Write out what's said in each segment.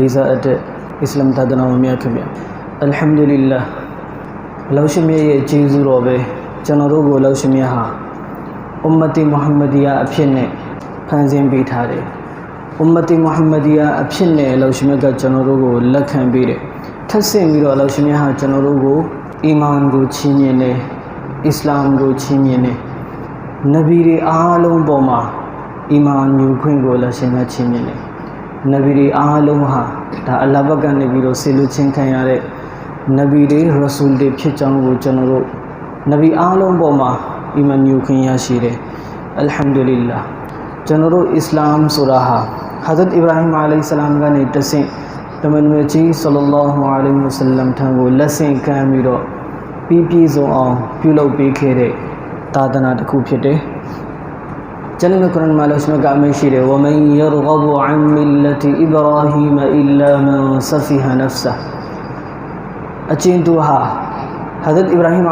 လေးစားအပ်တဲ့အစ္စလာမ်သာသနာ့မြတ်ခင်ဗျအလ်ဟမ်ဒူလ illah အလောရှိမြတ်ရဲ့ကျေးဇူးတော်ပဲကျွန်တော်တို့ကိုအလောရှိမြတ်ဟာအွမ်မတီမုဟမ္မဒီယာအဖြစ်နဲ့ဖန်ဆင်းပေးထားတယ်အွမ်မတီမုဟမ္မဒီယာအဖြစ်နဲ့အလောရှိမြတ်ကကျွန်တော်တို့ကိုလက်ခံပေးတယ်ထပ်ဆင့်ပြီးတော့အလောရှိမြတ်ဟာကျွန်တော်တို့ကိုအီမန်ကိုချီးမြှင့်တယ်အစ္စလာမ်ကိုချီးမြှင့်တယ်နဗီတွေအားလုံးပေါ်မှာအီမန်ညူခွင့်ကိုလက်ရှင်ကချီးမြှင့်တယ် နဗီတွေအားလုံးဟာဒါအလ္လာဟ်ဘက်ကနေပြီးတော့ဆေလူချင်းခံရတဲ့နဗီတွေရဆူလ်တွေဖြစ်ကြောင်းကိုကျွန်တော်တို့နဗီအားလုံးပေါ်မှာအီမန်ညူခွင့်ရရှိတယ်အလ်ဟမ်ဒူလ illah ကျွန်တော်တို့အစ္စလာမ်ဆိုတာဟာဟာဇတ်အီဘရာဟင်အလိုင်ဆလမ်ကနေတဆင့်တမန်တော်ကြီးဆလ္လာလဟူအလိုင်ဝဆလမ်ထံကိုလက်ဆင့်ကမ်းပြီးတော့ပြီးပြည့်စုံအောင်ပြုလုပ်ပေးခဲ့တဲ့သာသနာတစ်ခုဖြစ်တယ် ကျွန်တော်ကုရ်အာန်မှာလို့ရှိမှကအမိန့်ရှိတယ်ဝမန်ယရဂဘူအန်မီလတီအီဘရာဟီမအီလာမန်ဆဖီဟာနဖ်ဆာအချင်းတူဟာဟာဇတ်အီဘရာဟင်အ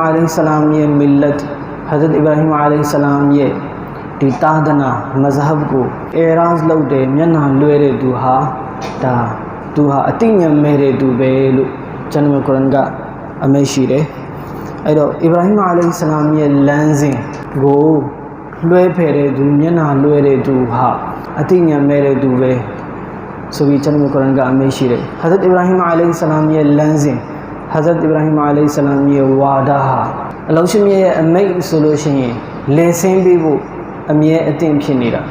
လိုင်ဆလမ်ရဲ့မီလတ်ဟာဇတ်အီဘရာဟင်အလိုင်ဆလမ်ရဲ့ဒီတာဒနာမဇဟဘ်ကိုအီရာဇ်လုပ်တဲ့မျက်နှာလွှဲတဲ့သူဟာဒါသူဟာအတိညာမဲ့တဲ့သူပဲလို့ကျွန်တော်ကုရ်အာန်ကအမိန့်ရှိတယ်အဲ့တော့အီဘရာဟင်အလိုင်ဆလမ်ရဲ့လမ်းစဉ်ကိုလွှဲဖယ်တဲ့သူမျက်နှာလွှဲတဲ့သူဟာအတိညာမဲ့တဲ့သူပဲဆိုပြီးကျွန်တော်ကုရ်အာန်ကအမိန့်ရှိတယ်ဟာဇတ်အီဘရာဟင်အလိုင်ဆလမ်ရဲ့လမ်းစဉ်ဟာဇတ်အီဘရာဟင်အလိုင်ဆလမ်ရဲ့ဝါဒဟာအလောရှိမြရဲ့အမိန့်ဆိုလို့ရှိရင်လည်ဆင်းပေးဖို့အမြဲအသင့်ဖြစ်နေတာ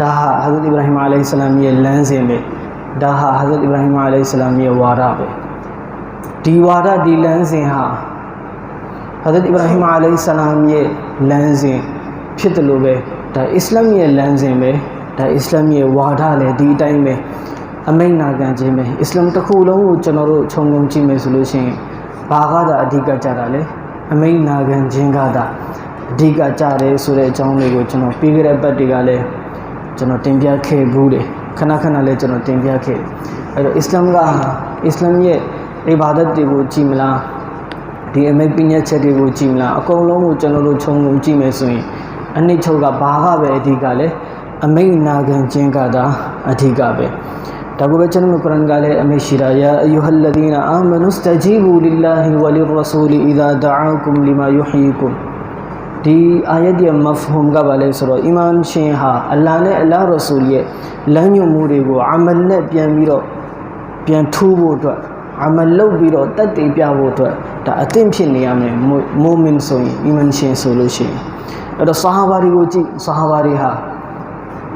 ဒါဟာဟာဇတ်အီဘရာဟင်အလိုင်ဆလမ်ရဲ့လမ်းစဉ်ပဲဒါဟာဟာဇတ်အီဘရာဟင်အလိုင်ဆလမ်ရဲ့ဝါဒပဲဒီဝါဒဒီလမ်းစဉ်ဟာဟာဇတ်အီဘရာဟင်အလိုင်ဆလမ်ရဲ့လမ်းစဉ် ဖြစ်တယ်လို့ပဲဒါအစ္စလာမ်ရဲ့လမ်းစဉ်ပဲဒါအစ္စလာမ်ရဲ့ဝါဒလည်းဒီအတိုင်းပဲအမိန့်နာခံခြင်းပဲအစ္စလာမ်တစ်ခုလုံးကိုကျွန်တော်တို့ခြုံငုံကြည့်မယ်ဆိုလို့ရှိရင်ဘာကသာအဓိကကြတာလဲအမိန့်နာခံခြင်းကသာအဓိကကြတယ်ဆိုတဲ့အကြောင်းလေးကိုကျွန်တော်ပြီးခဲ့တဲ့ပတ်တွေကလည်းကျွန်တော်တင်ပြခဲ့ဘူးတယ်ခဏခဏလည်းကျွန်တော်တင်ပြခဲ့အဲ့တော့အစ္စလာမ်ကအစ္စလာမ်ရဲ့အီဘာဒတ်တွေကိုကြည်မလားဒီအမိတ်ပညာချက်တွေကိုကြည်မလားအကုန်လုံးကိုကျွန်တော်တို့ခြုံငုံကြည့်မယ်ဆိုရင် အနစ်ချုပ်ကဘာကပဲအဓိကလဲအမိတ်နာခံခြင်းကသာအဓိကပဲဒါကိုပဲကျွန်တော်ကုရ်အာန်ကလည်းအမိတ်ရှိတာယာအယူဟလ်လဒီနာအာမနုစတဂျီဘူလ illah ဝလီရဆူလီအီဒါဒအာကုမ်လီမာယူဟီကုမ်ဒီအာယတ်ရဲ့မဖဟွမ်ကဘာလဲဆိုတော့အီမန်ရှင်ဟာအလ္လာဟ်နဲ့အလ္လာဟ်ရဆူလ်ရဲ့လမ်းညွှန်မှုတွေကိုအမလ်နဲ့ပြန်ပြီးတော့ပြန်ထူးဖို့အတွက်အမလ်လုပ်ပြီးတော့တက်တည်ပြဖို့အတွက်ဒါအသင့်ဖြစ်နေရမယ်မိုမင်ဆိုရင်အီမန်ရှင်ဆိုလို့ရှိရင် အဲ့တော့ဆာဟာဘာတွေကိုကြည့်ဆာဟာဘာတွေဟာ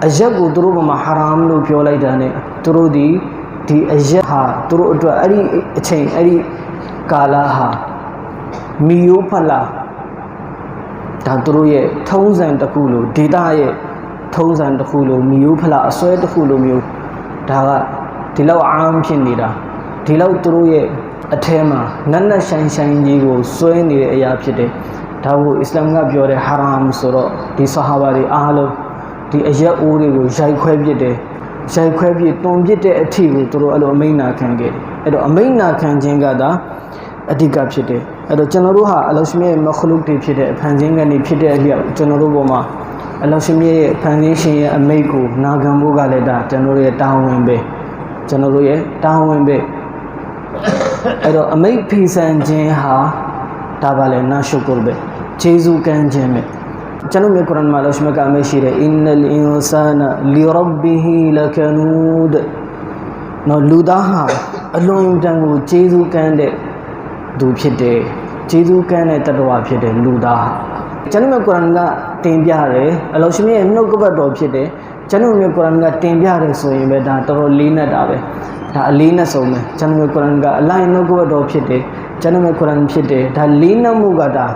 အရက်ကိုသူတို့ဘမှာဟာရမ်လို့ပြောလိုက်တာ ਨੇ သူတို့ဒီဒီအရက်ဟာသူတို့အတွက်အဲ့ဒီအချိန်အဲ့ဒီကာလဟာမီယိုဖလာဒါသူတို့ရဲ့ထုံးစံတစ်ခုလို့ဒေတာရဲ့ထုံးစံတစ်ခုလို့မီယိုဖလာအစွဲတစ်ခုလို့မျိုးဒါကဒီလောက်အာမ်ဖြစ်နေတာဒီလောက်သူတို့ရဲ့အထဲမှာနတ်နတ်ဆိုင်ဆိုင်ကြီးကိုစွဲနေတဲ့အရာဖြစ်တယ် ဒါကိုအစ္စလာမ်ကပြောတဲ့ဟာရမ်ဆိုတော့ဒီဆဟာဘာတွေအားလုံးဒီအရက်အိုးတွေကိုရိုက်ခွဲပစ်တယ်ရိုက်ခွဲပစ်တွန်ပစ်တဲ့အထီကိုသူတို့အဲ့လိုအမိန့်နာခံခဲ့တယ်အဲ့တော့အမိန့်နာခံခြင်းကသာအဓိကဖြစ်တယ်အဲ့တော့ကျွန်တော်တို့ဟာအလောရှိမြရဲ့မခလုတ်တွေဖြစ်တဲ့အဖန်ဆင်းကနေဖြစ်တဲ့အလျောက်ကျွန်တော်တို့ဘောမှာအလောရှိမြရဲ့ဖန်ဆင်းရှင်ရဲ့အမိန့်ကိုနာခံဖို့ကလည်းဒါကျွန်တော်တို့ရဲ့တာဝန်ပဲကျွန်တော်တို့ရဲ့တာဝန်ပဲအဲ့တော့အမိတ်ဖီဆန်ခြင်းဟာဒါပါလေနာရှုကုရ်ပဲ ဂျေဇူးကမ်းခြင်းပဲကျွန်တော်မြေကုရ်အာန်မှာလို့ရှိမကအမိတ်ရှိတယ်အင်နလ်အင်ဆာနာလီရဘ်ဘီဟီလကနူဒ်နော်လူသားဟာအလွန်တန်ကိုဂျေဇူးကမ်းတဲ့သူဖြစ်တယ်ဂျေဇူးကမ်းတဲ့တတ္တဝါဖြစ်တယ်လူသားဟာကျွန်တော်မြေကုရ်အာန်ကတင်ပြတယ်အလောရှိမရဲ့နှုတ်ကပတ်တော်ဖြစ်တယ်ကျွန်တော်မြေကုရ်အာန်ကတင်ပြတယ်ဆိုရင်ပဲဒါတော်တော်လေးနဲ့တာပဲဒါအလေးနဲ့ဆုံးပဲကျွန်တော်ကုရ်အာန်ကအလိုင်းနှုတ်ကပတ်တော်ဖြစ်တယ်ကျွန်တော်ကုရ်အာန်ဖြစ်တယ်ဒါလေးနဲ့မှုကဒါ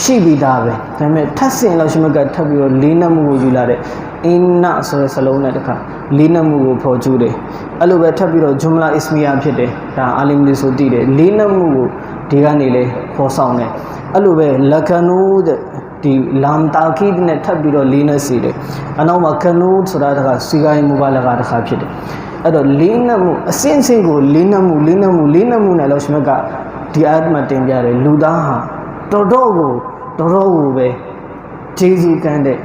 ရှိပြီးသားပဲဒါပေမဲ့ထပ်ဆင်လို့ရှိမှကထပ်ပြီးတော့လေးနဲ့မှုကိုယူလာတဲ့အင်းနဆိုတဲ့စလုံးနဲ့တခါလေးနဲ့မှုကိုဖော်ကျူးတယ်အဲ့လိုပဲထပ်ပြီးတော့ဂျွမ်လာအစ္စမီယာဖြစ်တယ်ဒါအာလင်လီဆိုတည်တယ်လေးနဲ့မှုကိုဒီကနေလေဖော်ဆောင်တယ်အဲ့လိုပဲလကနူတဲ့ဒီလမ်တာကီဒ်နဲ့ထပ်ပြီးတော့လေးနဲ့စီတယ်အနောက်မှာကနူဆိုတာတခါစီကိုင်းမူဘာလကတခါဖြစ်တယ်အဲ့တော့လေးနှက်မှုအစင်းစင်းကိုလေးနှက်မှုလေးနှက်မှုလေးနှက်မှုနဲ့လို့ရှိမှကဒီအာတ်မှာတင်ပြတယ်လူသားဟာ တော်တော်ကိုတော်တော်ကိုပဲဂျေဇူးကမ်းတဲ့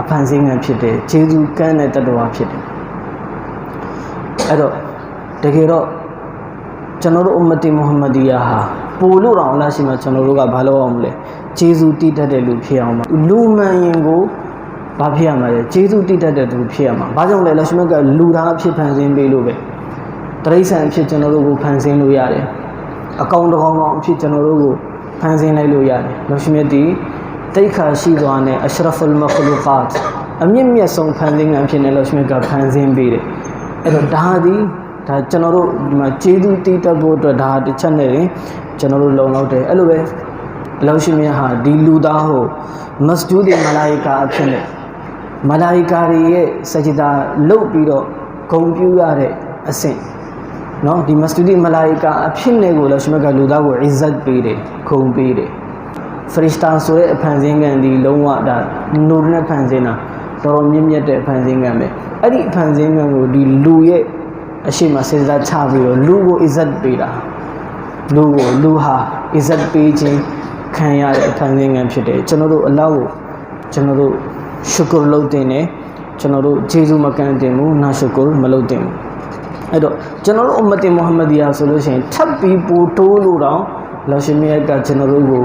အဖန်ဆင်းငံဖြစ်တယ်ဂျေဇူးကမ်းတဲ့တတ္တဝါဖြစ်တယ်အဲ့တော့တကယ်တော့ကျွန်တော်တို့အမ္မတီမုဟမ္မဒီယာဟာပို့လို့တော့အလ္လာဟ်ရှိမှကျွန်တော်တို့ကဘာလုပ်အောင်မလဲဂျေဇူးတည်တတ်တဲ့လူဖြစ်အောင်ပါလူမှန်ရင်ကိုဘာဖြစ်ရမှာလဲဂျေဇူးတည်တတ်တဲ့သူဖြစ်ရမှာဘာကြောင့်လဲလက်ရှိမြတ်ကလူသားအဖြစ်ဖန်ဆင်းပေးလို့ပဲတရိษံအဖြစ်ကျွန်တော်တို့ကိုဖန်ဆင်းလို့ရတယ်အကောင်တကောင်ကောင်အဖြစ်ကျွန်တော်တို့ကို ဖန်ဆင်းလိုက်လို့ရတယ်လက်ရှိမြတ်ဒီတိတ်ခါရှိသွားတဲ့အရှရဖ်အလ်မခလူကတ်အမြင့်မြတ်ဆုံးဖန်ဆင်းငံဖြစ်နေလက်ရှိမြတ်ကဖန်ဆင်းပေးတယ်အဲ့တော့ဒါသည်ဒါကျွန်တော်တို့ဒီမှာကျေးဇူးတည်တတ်ဖို့အတွက်ဒါတစ်ချက်နဲ့ရင်ကျွန်တော်တို့လုံလောက်တယ်အဲ့လိုပဲအလောရှိမြတ်ဟာဒီလူသားဟိုမစဂျူးဒီမလာယီကာအဖြစ်နဲ့မလာယီကာတွေရဲ့စကြဒါလုတ်ပြီးတော့ဂုံပြူရတဲ့အဆင့် နော်ဒီမစဂျူးဒီမလာယီကာအဖြစ်နဲ့ကိုလည်းရှိမြတ်ကလူသားကိုအစ္စတ်ပေးတယ်ခုံပေးတယ်ဖရစ်တာဆိုတဲ့အဖန်ဆင်းခံဒီလုံးဝဒါနူရနဲ့ဖန်ဆင်းတာတော်တော်မြင့်မြတ်တဲ့အဖန်ဆင်းခံပဲအဲ့ဒီအဖန်ဆင်းခံကိုဒီလူရဲ့အရှိမစဉ်းစားချပြီးတော့လူကိုအစ္စတ်ပေးတာလူကိုလူဟာအစ္စတ်ပေးခြင်းခံရတဲ့အဖန်ဆင်းခံဖြစ်တယ်ကျွန်တော်တို့အလောက်ကိုကျွန်တော်တို့ရှုကုရလုပ်တင်တယ်ကျွန်တော်တို့ဂျေဇူးမကန်တင်ဘူးနာရှုကုရမလုပ်တင်ဘူး အဲ့တော့ကျွန်တော်တို့အမ္မတင်မုဟမ္မဒီယာဆိုလို့ရှိရင်ထပ်ပြီးပူတိုးလို့တော့လောရှင်မြတ်ကကျွန်တော်တို့ကို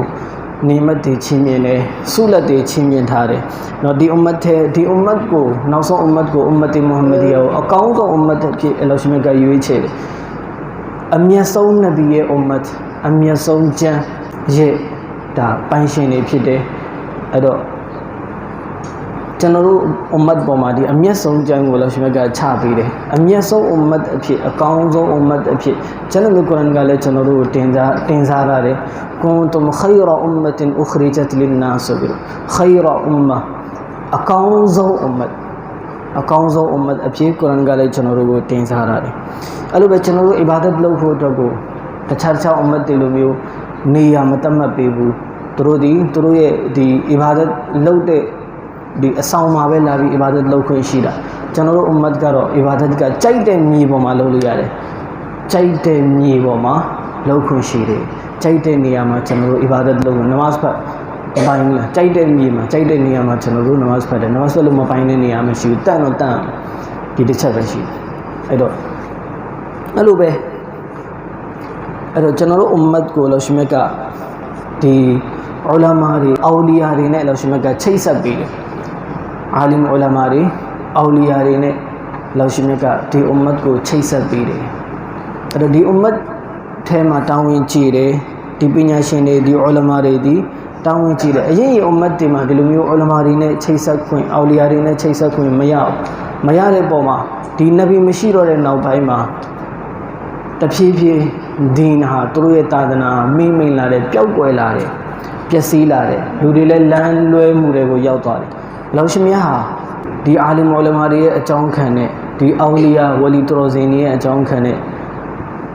နေမတ်တွေချင်းမြင်တယ်ဆုလက်တွေချင်းမြင်ထားတယ်။နော်ဒီအွမ်မတ်ထဲဒီအွမ်မတ်ကိုနောက်ဆုံးအွမ်မတ်ကိုအွမ်မတ်မုဟမ္မဒီယာကိုအကောင်းဆုံးအွမ်မတ်အဖြစ်အလောရှင်မြတ်ကရွေးချယ်တယ်။အမျက်ဆုံးနဗီရဲ့အွမ်မတ်အမျက်ဆုံးကျမ်းရဲ့ဒါပိုင်ရှင်တွေဖြစ်တယ်။အဲ့တော့ ကျွန်တော်တို့အွမ်မတ်ပေါ်မှာဒီအမျက်ဆုံးကျမ်းကိုလောရှင်မြတ်ကချပေးတယ်။အမျက်ဆုံးအွမ်မတ်အဖြစ်အကောင်းဆုံးအွမ်မတ်အဖြစ်ကျွန်တော်တို့ကုရ်အာန်ကလည်းကျွန်တော်တို့ကိုတင်စားတင်စားရတယ်။ kuntum khayra ummatin ukhrijat lin-nas ဆိုပြီးတော့ khayra umma အကောင်းဆုံးအွမ်မတ်အကောင်းဆုံးအွမ်မတ်အဖြစ်ကုရ်အာန်ကလည်းကျွန်တော်တို့ကိုတင်စားရတယ်။အဲ့လိုပဲကျွန်တော်တို့အီဘာဒတ်လုပ်ဖို့အတွက်ကိုတခြားတခြားအွမ်မတ်တွေလိုမျိုးနေရာမတတ်မှတ်ပေးဘူး။သူတို့ဒီသူတို့ရဲ့ဒီအီဘာဒတ်လုပ်တဲ့ ဒီအဆောင်မှာပဲလာပြီးအီဘာဒတ်လုပ်ခွင့်ရှိတာကျွန်တော်တို့အွမ်မတ်ကတော့အီဘာဒတ်ကကြိုက်တဲ့မြေပေါ်မှာလုပ်လို့ရတယ်ကြိုက်တဲ့မြေပေါ်မှာလုပ်ခွင့်ရှိတယ်ကြိုက်တဲ့နေရာမှာကျွန်တော်တို့အီဘာဒတ်လုပ်နမတ်ဖတ်မပိုင်းဘူးလားကြိုက်တဲ့မြေမှာကြိုက်တဲ့နေရာမှာကျွန်တော်တို့နမတ်ဖတ်တယ်နမတ်ဖတ်လို့မပိုင်းတဲ့နေရာမရှိဘူးတန့်တော့တန့်ဒီတစ်ချက်ပဲရှိတယ်အဲ့တော့အဲ့လိုပဲအဲ့တော့ကျွန်တော်တို့အွမ်မတ်ကိုလောရှိမြတ်ကဒီအူလာမာတွေအောလီယာတွေနဲ့လောရှိမြတ်ကချိတ်ဆက်ပြီးတယ် အာလီမ်အူလာမာတွေအောလီယာတွေနဲ့လောရှိမြတ်ကဒီအွမ်မတ်ကိုချိတ်ဆက်ပြီးတယ်အဲ့တော့ဒီအွမ်မတ်ထဲမှာတောင်းဝင်ကြည့်တယ်ဒီပညာရှင်တွေဒီအူလာမာတွေဒီတောင်းဝင်ကြည့်တယ်အရင်ရင်အွမ်မတ်တွေမှာဒီလိုမျိုးအူလာမာတွေနဲ့ချိတ်ဆက်ခွင့်အောလီယာတွေနဲ့ချိတ်ဆက်ခွင့်မရဘူးမရတဲ့ပုံမှာဒီနဗီမရှိတော့တဲ့နောက်ပိုင်းမှာတဖြည်းဖြည်းဒီနာဟာသူတို့ရဲ့သာသနာမိမ့်မိန်လာတယ်ပျောက်ကွယ်လာတယ်ပျက်စီးလာတယ်လူတွေလည်းလမ်းလွဲမှုတွေကိုရောက်သွားတယ် လောရှင်မြတ်ဟာဒီအာလီမောလမာတွေရဲ့အကြောင်းခံနဲ့ဒီအောလီယာဝလီတရောဇင်တွေရဲ့အကြောင်းခံနဲ့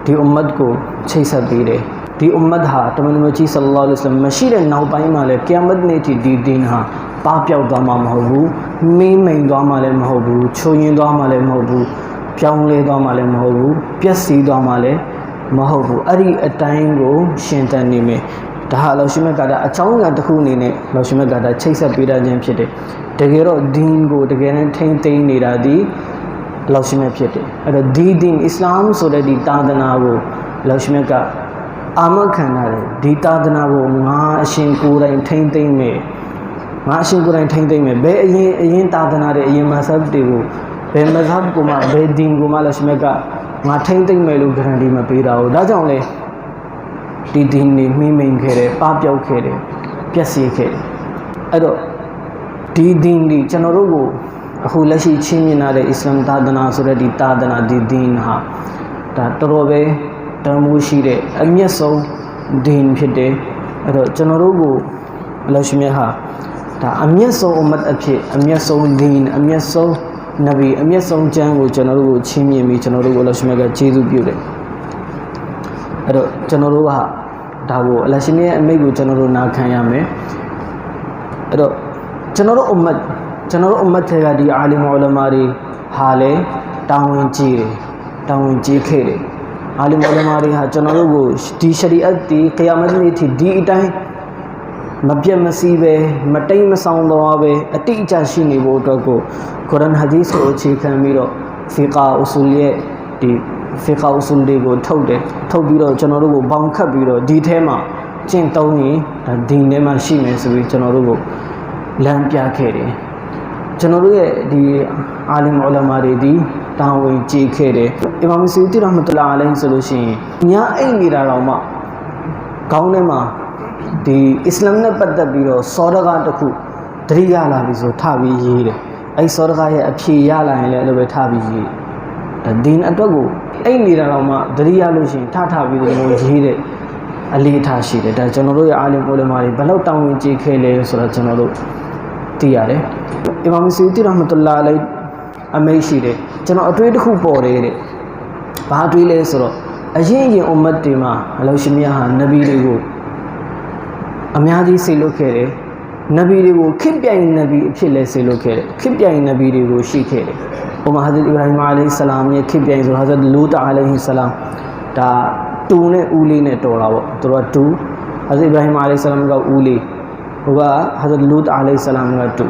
ဒီအွမ်မတ်ကိုချိတ်ဆက်ပေးတယ်ဒီအွမ်မတ်ဟာတမန်တော်ကြီးဆလ္လာလဟ်အလိုင်းဝါဆလမ်မရှိတဲ့နောက်ပိုင်းမှာလည်းကိယမတ်နေ့ထိဒီဒင်းဟာပပျောက်သွားမှာမဟုတ်ဘူးမိမ့်မိန်သွားမှာလည်းမဟုတ်ဘူးချိုးရင်သွားမှာလည်းမဟုတ်ဘူးပြောင်းလဲသွားမှာလည်းမဟုတ်ဘူးပျက်စီးသွားမှာလည်းမဟုတ်ဘူးအဲ့ဒီအတိုင်းကိုရှင်တန်နေမယ် ဒါဟာလောရှိမက်ကာတာအချောင်းကတစ်ခုအနေနဲ့လောရှိမက်ကာတာချိတ်ဆက်ပေးတာခြင်းဖြစ်တယ်တကယ်တော့ဒင်းကိုတကယ်တမ်းထိမ့်သိမ်းနေတာဒီလောရှိမက်ဖြစ်တယ်အဲ့တော့ဒီဒင်းအစ္စလာမ်ဆိုတဲ့ဒီသာသနာကိုလောရှိမက်ကအာမခံရတယ်ဒီသာသနာကိုငါအရှင်ကိုယ်တိုင်ထိမ့်သိမ်းမယ်ငါအရှင်ကိုယ်တိုင်ထိမ့်သိမ်းမယ်ဘယ်အရင်အရင်သာသနာတွေအရင်မဆပ်တွေကိုဘယ်မဇဟ်ကိုမှဘယ်ဒင်းကိုမှလောရှိမက်ကငါထိမ့်သိမ့်မယ်လို့ဂရန်တီမပေးတာဘူးဒါကြောင့်လေ ဒီဒီနေမိမိန်ခဲ့တယ်ပပျောက်ခဲ့တယ်ပျက်စီးခဲ့တယ်အဲ့တော့ဒီဒီနေကျွန်တော်တို့ကိုအခုလက်ရှိချင်းမြင်ရတဲ့အစ္စလာမ်သာသနာဆိုတဲ့ဒီသာသနာဒီဒီန်ဟာဒါတော်တော်ပဲတန်ဖိုးရှိတဲ့အမျက်ဆုံးဒီန်ဖြစ်တယ်အဲ့တော့ကျွန်တော်တို့ကိုအလရှိမြတ်ဟာဒါအမျက်ဆုံးအမတ်အဖြစ်အမျက်ဆုံးဒီန်အမျက်ဆုံးနဗီအမျက်ဆုံးကျမ်းကိုကျွန်တော်တို့ကိုချင်းမြင်ပြီးကျွန်တော်တို့ကိုအလရှိမြတ်ကကျေးဇူးပြုတယ် အဲ့တော့ကျွန်တော်တို့ကဒါကိုအလရှင်ရဲ့အမိတ်ကိုကျွန်တော်တို့နာခံရမယ်အဲ့တော့ကျွန်တော်တို့အမတ်ကျွန်တော်တို့အမတ်တွေကဒီအာလီမအလမာတွေဟာလေတောင်းဝင်ကြည့်တယ်တောင်းဝင်ကြည့်ခဲ့တယ်အာလီမအလမာတွေဟာကျွန်တော်တို့ကိုဒီရှရီအတ်ဒီကယာမတ်နေ့ထိဒီအတိုင်းမပြတ်မစီးပဲမတိမ်မဆောင်တော့ပဲအတိအကျရှိနေဖို့အတွက်ကိုကုရ်အာန်ဟာဒီသ်ကိုအခြေခံပြီးတော့ဖီကာအူဆူလ်ရဲ့ဒီ ဖီကာအူဆူလ်တွေကိုထုတ်တယ်ထုတ်ပြီးတော့ကျွန်တော်တို့ကိုဘောင်ခတ်ပြီးတော့ဒီထဲမှာကျင့်သုံးရင်ဒါဒီထဲမှာရှိမယ်ဆိုပြီးကျွန်တော်တို့ကိုလမ်းပြခဲ့တယ်ကျွန်တော်တို့ရဲ့ဒီအာလင်အူလမာတွေဒီတာဝန်ကြည့်ခဲ့တယ်အီမာမ်ဆူတီရဟမတ်တူလာအလိုင်းဆိုလို့ရှိရင်ညာအိတ်နေတာတော့မှခေါင်းထဲမှာဒီအစ္စလာမ်နဲ့ပတ်သက်ပြီးတော့စောဒကာတစ်ခုတတိယလာပြီဆိုထပြီးရေးတယ်အဲ့စောဒကာရဲ့အဖြေရလာရင်လည်းအဲ့လိုပဲထပြီးရေးတယ်ဒင်းအတွက်ကို အိတ်နေတာတော့မှတတိယလို့ရှိရင်ထထပြီးတော့ရေးတဲ့အလေးထားရှိတယ်ဒါကျွန်တော်တို့ရဲ့အာလင်ပိုလီမာတွေဘယ်လောက်တောင်းဝင်ကြည့်ခဲ့လဲဆိုတော့ကျွန်တော်တို့သိရတယ်အီမာမ်ဆူတီရဟမတ်တူလာအလိုင်းအမိတ်ရှိတယ်ကျွန်တော်အတွေးတစ်ခုပေါ်တယ်တဲ့ဘာအတွေးလဲဆိုတော့အရင်ရင်အွမ်မတ်တွေမှာအလောရှိမြတ်ဟာနဗီတွေကိုအများကြီးဆေလွတ်ခဲ့တယ်နဗီတွေကိုခစ်ပြိုင်နဗီအဖြစ်လဲဆေလွတ်ခဲ့တယ်ခစ်ပြိုင်နဗီတွေကိုရှိခဲ့တယ် ဥမာဟာဇ်အီဘရာဟီမ်အလိုင်ဆလာမ်ရဲ့ခစ်ပြိုင်ဆိုဟာဇ်လူတာအလိုင်ဆလာမ်ဒါတူနဲ့ဦးလေးနဲ့တော်တာပေါ့သူတို့ကတူဟာဇ်အီဘရာဟီမ်အလိုင်ဆလာမ်ကဦးလေးဟိုကဟာဇ်လူတာအလိုင်ဆလာမ်ကတူ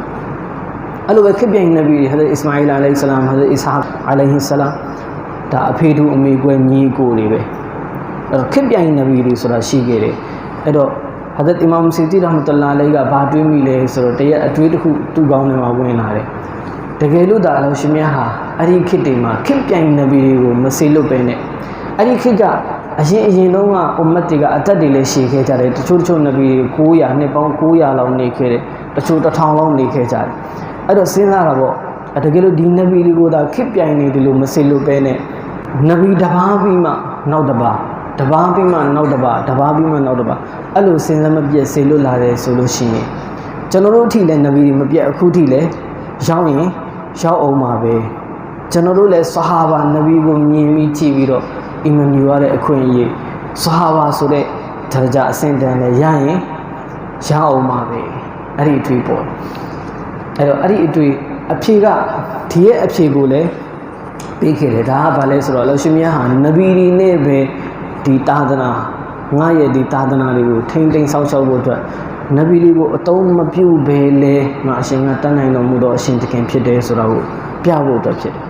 အဲ့လိုပဲခစ်ပြိုင်နဗီတွေဟာဇ်အစ္စမာအီလ်အလိုင်ဆလာမ်ဟာဇ်အစ်ဟာအလိုင်ဆလာမ်ဒါအဖေတူအမေကွယ်ညီကိုတွေပဲအဲ့တော့ခစ်ပြိုင်နဗီတွေဆိုတာရှိခဲ့တယ်အဲ့တော့ဟာဇတ်အီမာမ်စီတီရဟမတ်လာလိုက်ကဘာတွေးမိလဲဆိုတော့တရက်အတွေးတစ်ခုသူ့ကောင်းထဲမှာဝင်လာတယ် တကယ်လို့ဒါအလောရှင်မြတ်ဟာအဲ့ဒီခေတ်တွေမှာခစ်ပြိုင်နဗီတွေကိုမစေလွတ်ပဲနဲ့အဲ့ဒီခေတ်ကအရင်အရင်တုန်းကအွမ်မတ်တွေကအသက်တွေလည်းရှည်ခဲ့ကြတယ်တချို့တချို့နဗီတွေ900နှစ်ပေါင်း900လောက်နေခဲ့တယ်တချို့1000လောက်နေခဲ့ကြတယ်အဲ့တော့စဉ်းစားတာပေါ့အဲ့တကယ်လို့ဒီနဗီတွေကိုဒါခစ်ပြိုင်နေတယ်လို့မစေလွတ်ပဲနဲ့နဗီတစ်ပါးပြီးမှနောက်တစ်ပါးတပားပြီးမှနောက်တစ်ပါးတပားပြီးမှနောက်တစ်ပါးအဲ့လိုစဉ်းစားမပြတ်စေလွတ်လာတယ်ဆိုလို့ရှိရင်ကျွန်တော်တို့အထိလည်းနဗီတွေမပြတ်အခုထိလည်းရောက်ရင် ရောက်အောင်ပါပဲကျွန်တော်တို့လည်းဆဟာဘာနဗီကိုမြင်ပြီးကြည့်ပြီးတော့အီမန်ယူရတဲ့အခွင့်အရေးဆဟာဘာဆိုတဲ့ဒရဂျာအဆင့်တန်းလည်းရရင်ရအောင်ပါပဲအဲ့ဒီအတွေ့ပေါ့အဲ့တော့အဲ့ဒီအတွေ့အဖြေကဒီရဲ့အဖြေကိုလည်းပေးခဲ့တယ်ဒါကဘာလဲဆိုတော့လောရှင်မြတ်ဟာနဗီတွေနဲ့ပဲဒီသာသနာငါရဲ့ဒီသာသနာတွေကိုထိမ့်သိမ်းဆောက်ရှောက်ဖို့အတွက် နဗီတွေကိုအတုံးမပြုတ်ဘဲလဲငါအရှင်ကတတ်နိုင်တော်မူသောအရှင်တခင်ဖြစ်တယ်ဆိုတာကိုပြဖို့အတွက်ဖြစ်တယ်